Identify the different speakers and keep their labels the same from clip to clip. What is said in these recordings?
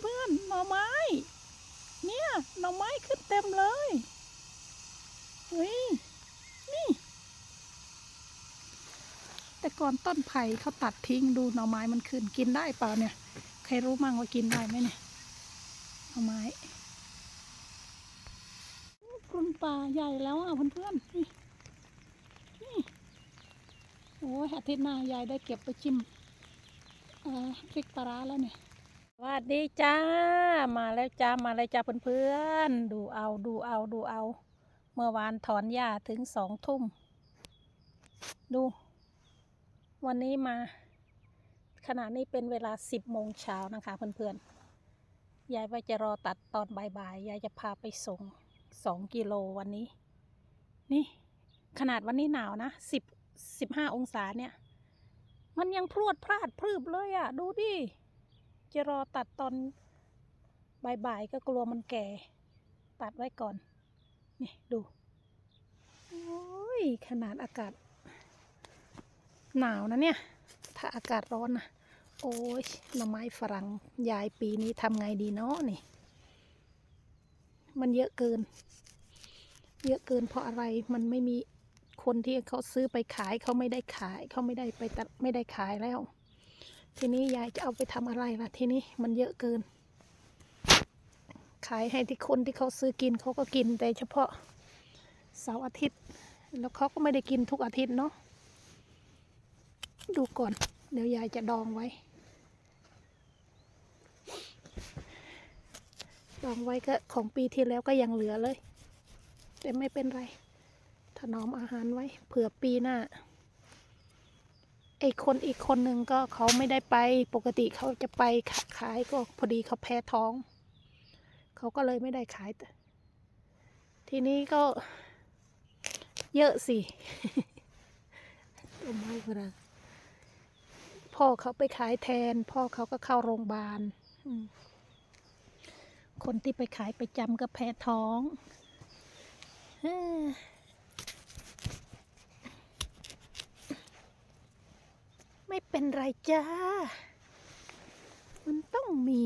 Speaker 1: เพื่อนๆหน่อไม้ เนี่ยหน่อไม้ขึ้นเต็มเลยเฮ้ยนี่ แต่ก่อนต้นไผ่เขาตัดทิ้งดูหน่อไม้มันขึ้นกินได้เปล่าเนี่ย ใครรู้มั่งว่ากินได้ไหมเนี่ยหน่อไม้กลุ่นป่าใหญ่แล้วอะเพื่อนๆนี่นี่โอ้ยอาทิตย์หน้ายายได้เก็บไปจิ้มพริกปลาร้าแล้วเนี่ย วัสดีจ้า มาแล้วจ้า มาแล้วจ้าเพื่อนๆ ดูเอา ดูเอา ดูเอา เมื่อวานถอนหญ้าถึงสองทุ่ม ดู วันนี้มา ขณะนี้เป็นเวลาสิบโมงเช้านะคะเพื่อนๆ ยายว่าจะรอตัดตอนบ่ายๆ ยายจะพาไปส่งสองกิโลวันนี้ นี่ ขนาดวันนี้หนาวนะสิบสิบห้าองศาเนี่ย มันยังพรวดพลาดพรืบเลยอะ่ะ ดูดิ จะรอตัดตอนบ่ายๆก็กลัวมันแก่ ตัดไว้ก่อน นี่ดู โอ้ย ขนาดอากาศ หนาวนะเนี่ย ถ้าอากาศร้อนนะ โอ้ยหน่อไม้ฝรั่งยายปีนี้ทำไงดีเนาะนี่ มันเยอะเกิน เยอะเกินเพราะอะไร มันไม่มีคนที่เขาซื้อไปขายเขาไม่ได้ขาย เขาไม่ได้ไปตัดไม่ได้ขายแล้ว ทีนี้ยายจะเอาไปทำอะไรล่ะ ทีนี้มันเยอะเกิน ขายให้ที่คนที่เขาซื้อกินเขาก็กินแต่เฉพาะเสาร์อาทิตย์ แล้วเขาก็ไม่ได้กินทุกอาทิตย์เนาะดูก่อน เดี๋ยวยายจะดองไว้ ดองไว้ก็ของปีที่แล้วก็ยังเหลือเลย แต่ไม่เป็นไร ถนอมอาหารไว้เผื่อปีหน้า ไอคนอีกคนหนึ่งก็เขาไม่ได้ไปปกติเขาจะไปขาขายก็พอดีเขาแพ้ท้อง เขาก็เลยไม่ได้ขายแต่ทีนี้ก็เยอะสิต้นไม้ฝรั่งพ่อเขาไปขายแทน พ่อเขาก็เข้าโรงพยาบาล คนที่ไปขายไปจำก็แพ้ท้องเฮ้อ ไม่เป็นไรจ้า มันต้องมี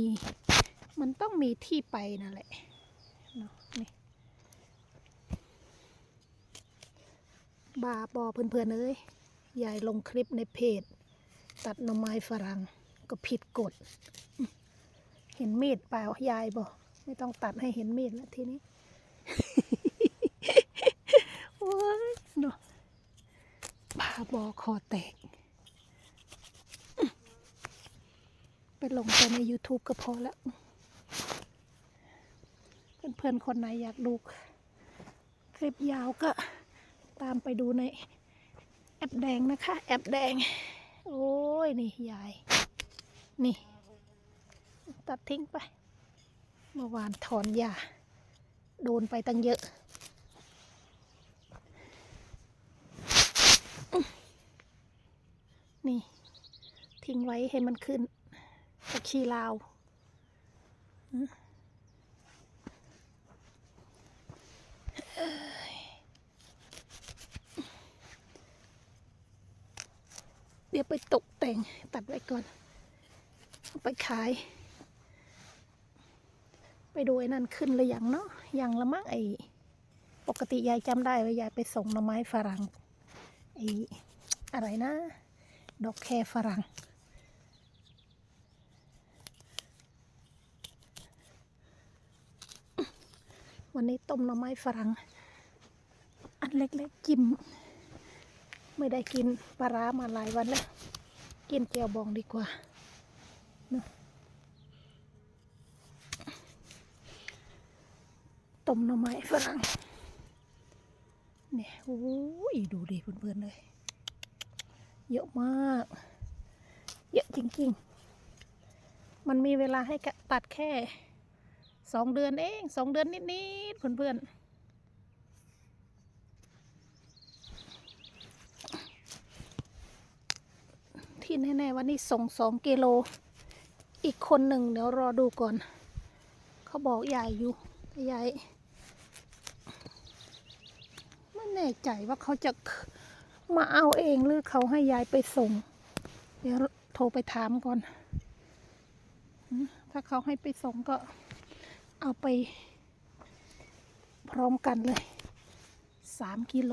Speaker 1: มันต้องมีที่ไปนั่นแหละเนาะนี่บาบอเพื่อนๆเอ้ยยายลงคลิปในเพจ ตัดหน่อไม้ฝรั่งก็ผิดกฎ เห็นมีดเปล่ายายบอกไม่ต้องตัดให้เห็นมีดแล้วทีนี้โอ้ยเนาะบาบอคอแตก ไป ลงไปใน YouTube ก็พอแล้ว เพื่อนๆ คนไหนอยากดูคลิปยาวก็ตามไปดูในแอปแดงนะคะ แอปแดง โอ้ย นี่ยาย นี่ ตัดทิ้งไป เมื่อวานถอนหญ้าโดนไปตั้งเยอะนี่ ทิ้งไว้ให้มันขึ้น กับชีลาวเดี๋ยวไปตกแต่งตัดไว้ก่อน เอาไปขาย ไปดูไอ้นั่นขึ้นหรือยังเนาะยังละมั้งไอ้ปกติยายจำได้ว่ายายไปส่งหน่อไม้ฝรั่งไอ้อะไรนะ ดอกแคฝรั่ง วันนี้ต้มหน่อไม้ฝรั่ง อันเล็กๆจิ้มไม่ได้กินปลาร้ามาหลายวันแล้ว กินเจียวบองดีกว่าต้มหน่อไม้ฝรั่งเนี่ยโอ้ยดูดิเพื่อนๆเลย เยอะมาก เยอะจริงๆ มันมีเวลาให้ตัดแค่ สองเดือนเองสองเดือนนิดๆเพื่อนๆที่แน่ๆวันนี้ส่งสองกิโล อีกคนหนึ่งเดี๋ยวรอดูก่อน เขาบอกยายอยู่แต่ยายไม่แน่ใจว่าเขาจะมาเอาเองหรือเขาให้ยายไปส่ง เดี๋ยวโทรไปถามก่อน ถ้าเขาให้ไปส่งก็ เอาไป พร้อมกันเลยสามกิโล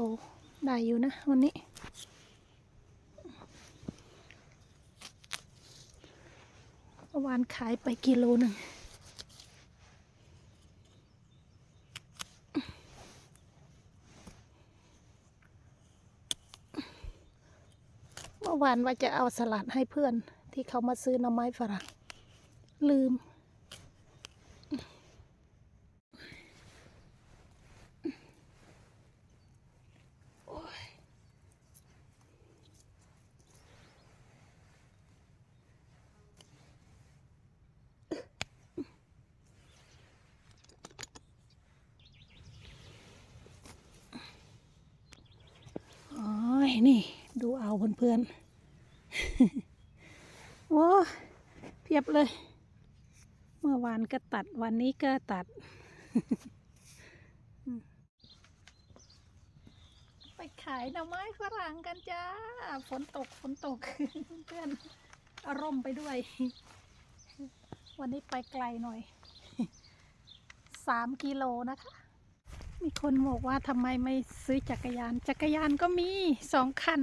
Speaker 1: ได้อยู่นะวันนี้ วานขายไปกิโลหนึ่งเมื่อวานว่าจะเอาสลัดให้เพื่อนที่เขามาซื้อน่อไม้ฝรั่งลืม อ๋อ นี่ ดูเอาเพื่อนๆ โอ้เพียบเลย เมื่อวานก็ตัดวันนี้ก็ตัด ไปขายหน่อไม้ฝรั่งกันจ้า ฝนตกฝนตกเพื่อนอารมณ์ไปด้วย วันนี้ไปไกลหน่อยสามกิโลนะคะ มีคนบอกว่าทำไมไม่ซื้อจักรยาน จักรยานก็มีสองคัน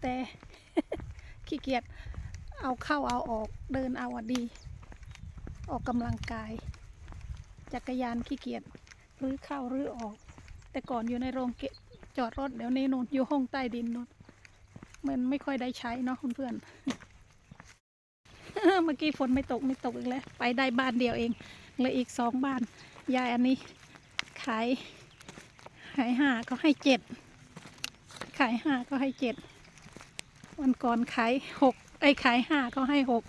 Speaker 1: แต่ ขี้เกียจเอาเข้าเอาออกเดินเอาอดี ออกกำลังกาย จักรยานขี้เกียจรื้อเข้ารื้อออก แต่ก่อนอยู่ในโรงเก็บจอดรถเดี๋ยวนี้นู่นอยู่ห้องใต้ดินนู่นมันไม่ค่อยได้ใช้เนาะเพื่อนเมื่อกี้ฝนไม่ตกไม่ตกอีกแล้ว ไปได้บ้านเดียวเองเหลืออีกสองบ้านยายอันนี้ ขาย ขายห้าก็ให้เจ็ด ขายห้าก็ให้เจ็ด วันก่อนขายหกไอ้ขายห้าก็ให้หก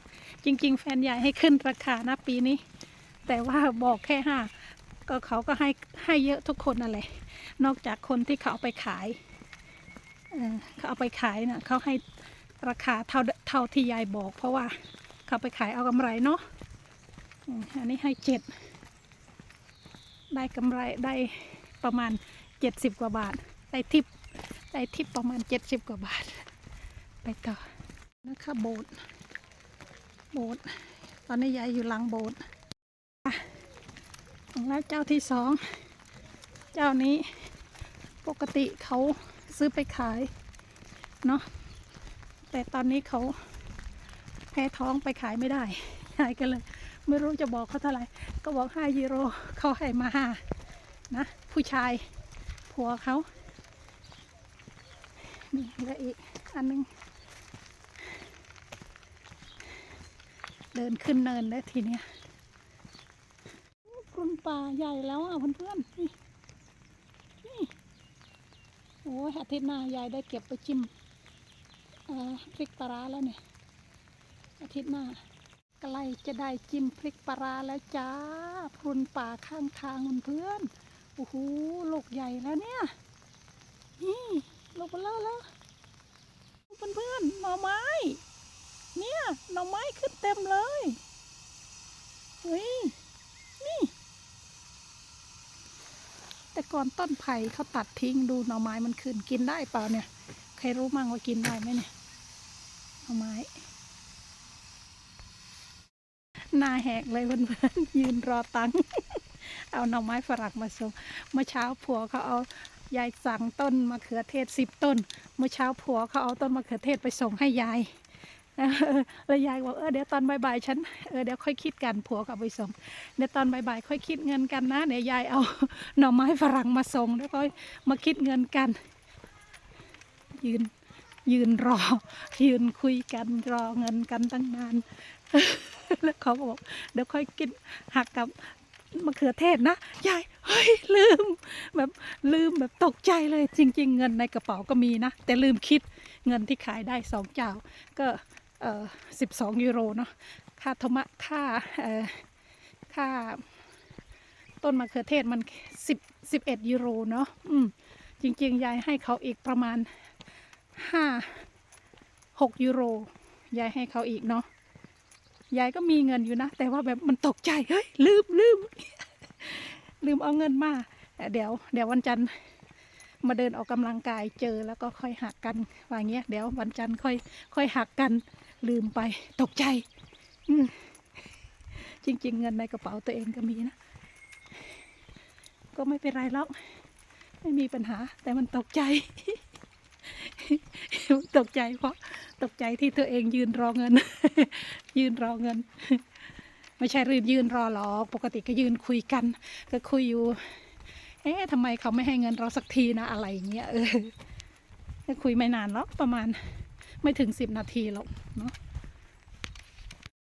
Speaker 1: จริง ๆ แฟนใหญ่ให้ขึ้นราคานะปีนี้ แต่ว่าบอกแค่ห้าก็เขาก็ให้ให้เยอะทุกคนนั่นแหละ นอกจากคนที่เขาเอาไปขายเขาเอาไปขายน่ะเขาให้ราคาเท่าเท่าที่ยายบอก เพราะว่าเขาไปขายเอากำไรเนาะอันนี้ให้เจ็ด ได้กำไรได้ประมาณเจ็ดสิบกว่าบาท ได้ทิปได้ทิปประมาณเจ็ดสิบกว่าบาท ไปต่อนะคะโบสโบสตอนนี้ยายอยู่หลังโบสถ์อะแล้วเจ้าที่สองเจ้านี้ปกติเขาซื้อไปขายเนาะแต่ตอนนี้เขาแพ้ท้องไปขายไม่ได้ยายก็เลย ไม่รู้จะบอกเขาเท่าไหร่ ก็บอกห้ายูโรเขาให้มาห้านะ ผู้ชายผัวเขา นี่เหลืออีกอันหนึง เดินขึ้นเนินแล้วทีเนี้ยกลุ่นป่าใหญ่แล้วอะเพื่อนๆนี่นี่โอ้ยอาทิตย์หน้ายายได้เก็บไปจิ้มอ่อพริกปลาร้าแล้วเนี่ยอาทิตย์หน้า ใกล้จะได้จิ้มพริกปลาแล้วจ้าพรุนป่าข้างทางเพื่อนโอ้โหลูกใหญ่แล้วเนี่ย นี่ลูกเบลอแล้วเพื่อนๆหน่อไม้ เนี่ยหน่อไม้ขึ้นเต็มเลยเฮ้ยนี่ แต่ก่อนต้นไผ่เขาตัดทิ้งดูหน่อไม้มันขึ้นกินได้เปล่าเนี่ย ใครรู้มั่งว่ากินได้ไหมเนี่ยหน่อไม้ หน้าแหกเลยเพื่อนๆยืนรอตังค์เอาหน่อไม้ฝรั่งมาส่งเมื่อเช้าผัวเขาเอายายสั่งต้นมะเขือเทศสิบต้น เมื่อเช้าผัวเขาเอาต้นมะเขือเทศไปส่งให้ยายแล้วยายบอกเออเดี๋ยวตอนบ่ายๆฉันเออเดี๋ยวค่อยคิดกันผัวก็เอาไปส่งเดี๋ยวตอนบ่ายๆค่อยคิดเงินกันนะเดี๋ยวยายเอาหน่อไม้ฝรั่งมาส่งแล้วก็มาคิดเงินกัน ยืนยืนรอ ยืนคุยกันรอเงินกันตั้งนาน แล้วเขาก็บอกเดี๋ยวค่อยกินหักกับมะเขือเทศนะยายเฮ้ยลืม แบบลืมแบบตกใจเลย จริง ๆ เงินในกระเป๋าก็มีนะ แต่ลืมคิดเงินที่ขายได้สองเจ้าก็เออสิบสองยูโรเนาะค่าธรรมะค่าเออค่า ต้นมะเขือเทศมันสิบสิบเอ็ดยูโรเนาะอืมจริง ๆ ยายให้เขาอีกประมาณห้าหกยูโรยายให้เขาอีกเนาะ ยายก็มีเงินอยู่นะ แต่ว่าแบบมันตกใจเฮ้ยลืมลืมลืมเอาเงินมาเดี๋ยว เดี๋ยววันจันทร์มาเดินออกกำลังกายเจอแล้วก็ค่อยหักกันว่าอย่างเงี้ยเดี๋ยววันจันทร์ค่อย ค่อยหักกัน ลืมไปตกใจ อืจริง ๆ เงินในกระเป๋าตัวเองก็มีนะ ก็ไม่เป็นไรหรอกไม่มีปัญหา แต่มันตกใจ ตกใจเพราะ ตกใจที่ตัวเองยืนรอเงิน ยืนรอเงิน ไม่ใช่รีบยืนรอหรอกปกติก็ยืนคุยกัน ก็คุยอยู่ เอ๊ะทำไมเขาไม่ให้เงินเราสักทีนะอะไรอย่างเงี้ยเออคุยไม่นานหรอกประมาณไม่ถึงสิบนาทีหรอกเนาะ